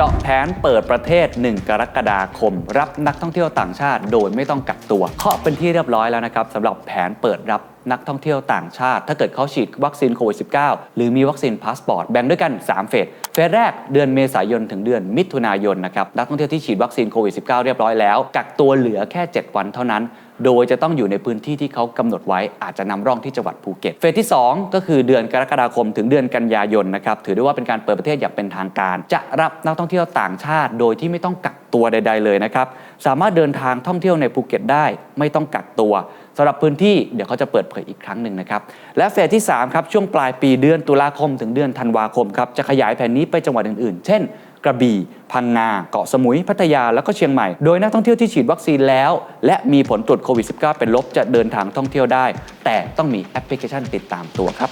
จาะแผนเปิดประเทศ 1 กรกฎาคม รับนักท่องเที่ยวต่างชาติโดยไม่ต้องกักตัวเคาะเป็นที่เรียบร้อยแล้วนะครับสำหรับแผนเปิดรับนักท่องเที่ยวต่างชาติ ถ้าเกิดเขาฉีดวัคซีนโควิด -19 หรือมีวัคซีนพาสปอร์ตแบ่งด้วยกัน 3 เฟส เฟสแรกเดือนเมษายนถึงเดือนมิถุนายนนะครับนักท่องเที่ยวที่ฉีดวัคซีนโควิด -19 เรียบร้อยแล้ว กักตัวเหลือแค่ 7 วันเท่านั้น โดยจะต้องอยู่ในพื้นที่ที่เขากำหนดไว้อาจจะนำร่องที่จังหวัดภูเก็ต เฟสที่ 2 ก็คือเดือนกรกฎาคมถึงเดือนกันยายนนะครับถือได้ว่าเป็นการเปิดประเทศอย่างเป็นทางการ จะรับนักท่องเที่ยวต่างชาติ โดยที่ไม่ต้องกัก ตัวใด ๆ เลยนะครับ สามารถเดินทางท่องเที่ยวในภูเก็ตได้ ไม่ต้องกักตัวสำหรับพื้นที่เดี๋ยวเขาจะเปิดเผยอีกครั้งหนึ่งนะครับ และเฟสที่3ครับช่วงปลายปีเดือนตุลาคมถึงเดือนธันวาคมครับจะขยายแผนนี้ไปจังหวัดอื่นๆ เช่น กระบี่ พังงา เกาะสมุย พัทยา แล้วก็เชียงใหม่ โดยนักท่องเที่ยวที่ฉีดวัคซีนแล้ว และมีผลตรวจโควิด -19 เป็นลบจะเดินทางท่องเที่ยวได้ แต่ต้องมีแอปพลิเคชันติดตามตัวครับ